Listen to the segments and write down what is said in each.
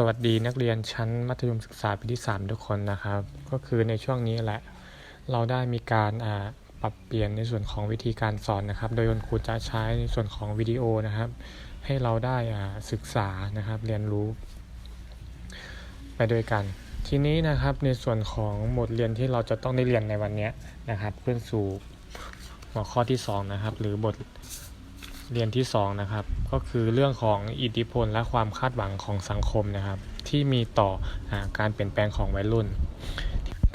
สวัสดีนักเรียนชั้นมัธยมศึกษาปีที่ 3 ทุกคนนะครับ ก็คือในช่วงนี้แหละ เราได้มีการอ่าปรับเปลี่ยนในส่วนของวิธีการสอนนะครับ โดยคุณครูจะใช้ในส่วนของวิดีโอนะครับ ให้เราได้อ่าศึกษานะครับเรียนรู้ ไปด้วยกัน ทีนี้นะครับในส่วนของบทเรียนที่เราจะต้องได้เรียนในวันนี้นะครับเพื่อสู่หัวข้อที่สองนะครับ หรือบท เรียนที่สองนะครับก็คือเรื่องของอิทธิพลและความคาดหวังของสังคมนะครับ ที่มีต่ออการเปลี่ยนแปลงของวัยรุ่น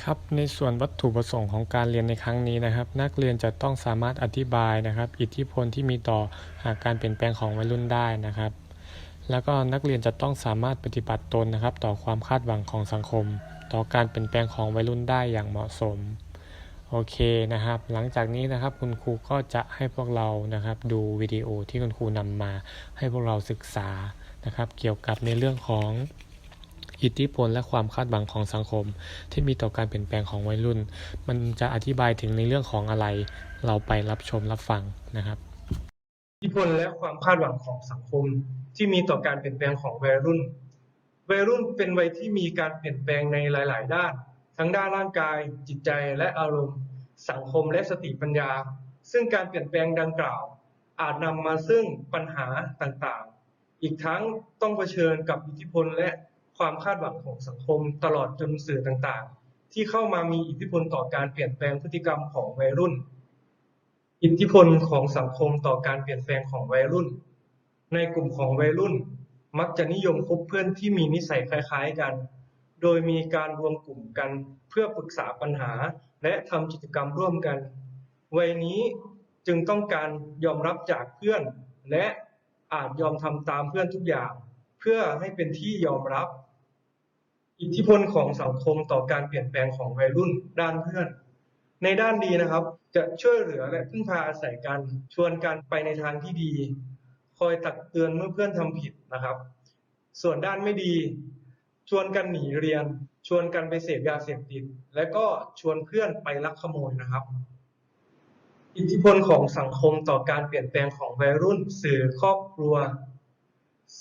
ครับในส่วนวัตถุประสงค์ของการเรียนในครั้งนี้นะครับ นักเรียนจะต้องสามารถอธิบายนะครับ อิทธิพลที่มีต่ออาการเปลี่ยนแปลงของวัยรุ่นได้นะครับ แล้วก็นักเรียนจะต้องสามารถปฏิบัติตนนะครับ ต่อความคาดหวังของสังคม ต่อการเปลี่ยนแปลงของวัยรุ่นได้อย่างเหมาะสม โอเคนะครับ หลังจากนี้นะครับคุณครูก็จะให้พวกเรานะครับ ดูวิดีโอที่คุณครูนำมาให้พวกเราศึกษานะครับ เกี่ยวกับในเรื่องของอิทธิพลและความคาดหวังของสังคม ที่มีต่อการเปลี่ยนแปลงของวัยรุ่น มันจะอธิบายถึงในเรื่องของอะไร เราไปรับชมรับฟังนะครับ อิทธิพลและความคาดหวังของสังคม ที่มีต่อการเปลี่ยนแปลงของวัยรุ่น วัยรุ่นเป็นวัยที่มีการเปลี่ยนแปลงในหลาย ๆ ด้าน ทั้งด้านร่างกาย จิตใจและอารมณ์ สังคมและสติปัญญา ซึ่งการเปลี่ยนแปลงดังกล่าว อาจนำมาซึ่งปัญหาต่างๆ อีกทั้งต้องเผชิญกับอิทธิพลและความคาดหวังของสังคมตลอดจนสื่อต่างๆ ที่เข้ามามีอิทธิพลต่อการเปลี่ยนแปลงพฤติกรรมของวัยรุ่น อิทธิพลของสังคมต่อการเปลี่ยนแปลงของวัยรุ่น ในกลุ่มของวัยรุ่น มักจะนิยมคบเพื่อนที่มีนิสัยคล้ายๆกัน โดยมีการรวมกลุ่มกันเพื่อปรึกษาปัญหา และทำกิจกรรมร่วมกัน วัยนี้จึงต้องการยอมรับจากเพื่อน และอาจยอมทำตามเพื่อนทุกอย่าง เพื่อให้เป็นที่ยอมรับ อิทธิพลของสังคมต่อการเปลี่ยนแปลงของวัยรุ่นด้านเพื่อน ในด้านดีนะครับ จะช่วยเหลือและพึ่งพาอาศัยกันชวนกันไปในทางที่ดี คอยตักเตือนเมื่อเพื่อนทำผิดนะครับ ส่วนด้านไม่ดี ชวนกันหนีเรียน ชวนกันไปเสพยาเสพติด และก็ชวนเพื่อนไปลักขโมยนะครับ อิทธิพลของสังคมต่อการเปลี่ยนแปลงของวัยรุ่น สื่อครอบครัว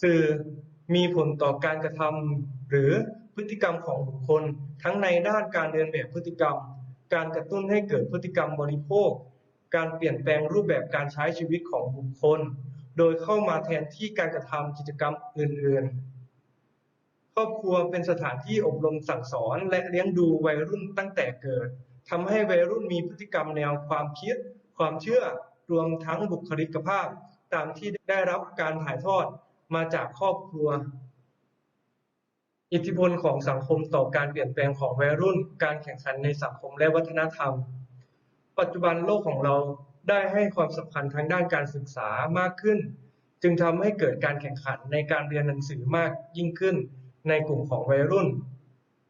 สื่อมีผลต่อการกระทำหรือพฤติกรรมของบุคคล ทั้งในด้านการเรียนแบบพฤติกรรม การกระตุ้นให้เกิดพฤติกรรมบริโภค การเปลี่ยนแปลงรูปแบบการใช้ชีวิตของบุคคล โดยเข้ามาแทนที่การกระทำกิจกรรมอื่นๆ รอบครัวเป็นสถานที่อบรมสั่งสอน และเลี้ยงดูวัยรุ่นตั้งแต่เกิดทำให้วัยรุ่นมีพฤติกรรมแนวความคิด ความเชื่อรวมทั้งบุคลิกภาพ ตามที่ได้รับการถ่ายทอดมาจากครอบครัว อิทธิพลของสังคมต่อการเปลี่ยนแปลงของวัยรุ่น การแข่งขันในสังคมและวัฒนธรรม ปัจจุบันโลกของเราได้ให้ความสำคัญทางด้านการศึกษามากขึ้น จึงทำให้เกิดการแข่งขันในการเรียนหนังสือมากยิ่งขึ้น ในกลุ่มของวัยรุ่น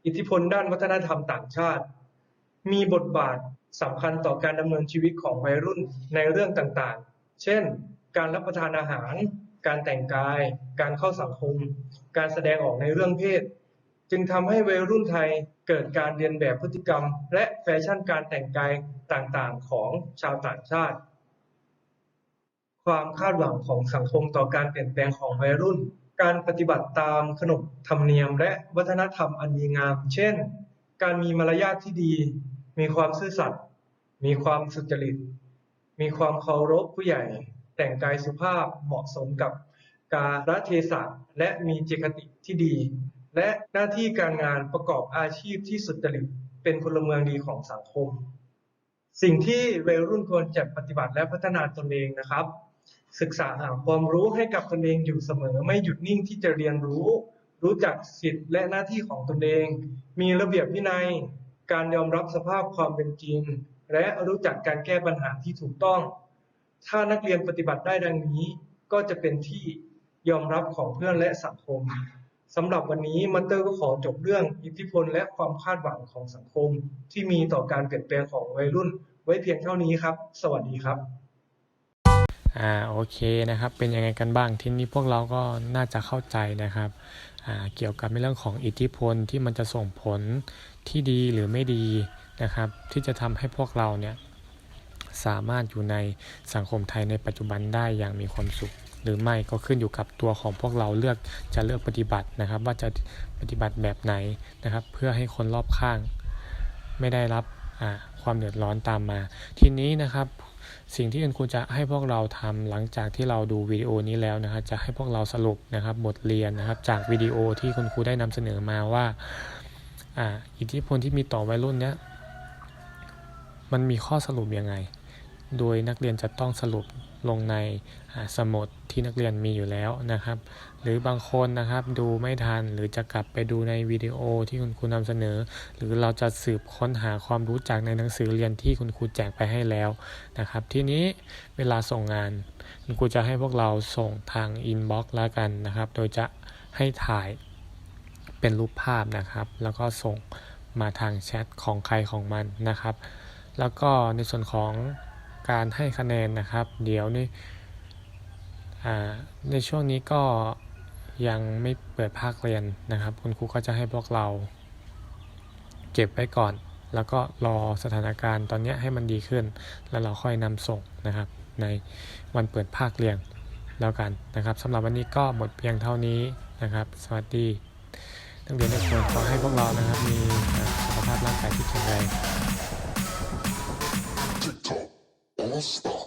อิทธิพลด้านวัฒนธรรมต่างชาติ มีบทบาทสำคัญต่อการดำเนินชีวิตของวัยรุ่นในเรื่องต่างๆ เช่น การรับประทานอาหาร การแต่งกาย การเข้าสังคม การแสดงออกในเรื่องเพศ จึงทำให้วัยรุ่นไทยเกิดการเรียนแบบพฤติกรรม และแฟชั่นการแต่งกายต่างๆ ของชาวต่างชาติ ความคาดหวังของสังคมต่อการเปลี่ยนแปลงของวัยรุ่น การปฏิบัติตามขนบธรรมเนียมและวัฒนธรรมอันดีงาม เช่น การมีมารยาทที่ดี มีความซื่อสัตย์ มีความสุจริต มีความเคารพผู้ใหญ่ แต่งกายสุภาพเหมาะสมกับกาลเทศะและมีจิตคติที่ดี และหน้าที่การงานประกอบอาชีพที่สุจริต เป็นพลเมืองดีของสังคม สิ่งที่วัยรุ่นควรจะปฏิบัติและพัฒนาตนเองนะครับ ศึกษาหาความรู้ให้กับตนเองอยู่เสมอ ไม่หยุดนิ่งที่จะเรียนรู้ รู้จักสิทธิและหน้าที่ของตนเอง มีระเบียบวินัย การยอมรับสภาพความเป็นจริง และรู้จักการแก้ปัญหาที่ถูกต้อง ถ้านักเรียนปฏิบัติได้ดังนี้ ก็จะเป็นที่ยอมรับของเพื่อนและสังคมสำหรับวันนี้มัตเตอร์ก็ขอจบเรื่องอิทธิพลและความคาดหวังของสังคม ที่มีต่อการเปลี่ยนแปลงของวัยรุ่น ไว้เพียงเท่านี้ครับ สวัสดีครับ อ่าโอเคนะครับเป็นยังไงกันบ้างทีนี้พวกเราก็น่าจะเข้าใจนะครับอ่าเกี่ยวกับในเรื่องของอิทธิพลที่มันจะส่งผลที่ดีหรือไม่ดีนะครับ ที่จะทำให้พวกเราเนี่ยสามารถอยู่ในสังคมไทยในปัจจุบันได้อย่างมีความสุข หรือไม่ก็ขึ้นอยู่กับตัวของพวกเราเลือกจะเลือกปฏิบัตินะครับ ว่าจะปฏิบัติแบบไหนนะครับ เพื่อให้คนรอบข้างไม่ได้รับอ่าความเดือดร้อนตามมา ทีนี้นะครับ สิ่งที่คุณครูจะให้พวกเราทำหลังจากที่เราดูวิดีโอนี้แล้วนะครับจะให้พวกเราสรุปนะครับบทเรียนนะครับจากวิดีโอที่คุณครูได้นำเสนอมาว่าอ่าอิทธิพลที่มีต่อวัยรุ่นเนี้ยมันมีข้อสรุปยังไง โดยนักเรียนจะต้องสรุปลงในสมุดที่นักเรียนมีอยู่แล้วนะครับ หรือบางคนนะครับดูไม่ทันหรือจะกลับไปดูในวิดีโอที่คุณครูนำเสนอ หรือเราจะสืบค้นหาความรู้จากในหนังสือเรียนที่คุณครูแจกไปให้แล้วนะครับ ทีนี้เวลาส่งงาน คุณครูจะให้พวกเราส่งทางอินบ็อกซ์แล้วกันนะครับ โดยจะให้ถ่ายเป็นรูปภาพนะครับ แล้วก็ส่งมาทางแชทของใครของมันนะครับ แล้วก็ในส่วนของ การให้คะแนนนะครับ เดี๋ยวนี่อ่าในช่วงนี้ก็ยังไม่เปิดภาคเรียนนะครับ คุณครูก็จะให้พวกเรา เก็บไว้ก่อน แล้วก็รอสถานการณ์ตอนนี้ให้มันดีขึ้น แล้วเราค่อยนำส่งนะครับ ในวันเปิดภาคเรียนแล้วกันนะครับสำหรับวันนี้ก็หมดเพียงเท่านี้นะครับ สวัสดีนักเรียนทุกคนขอให้พวกเรานะครับมีสุขภาพร่างกายที่แข็งแรง ました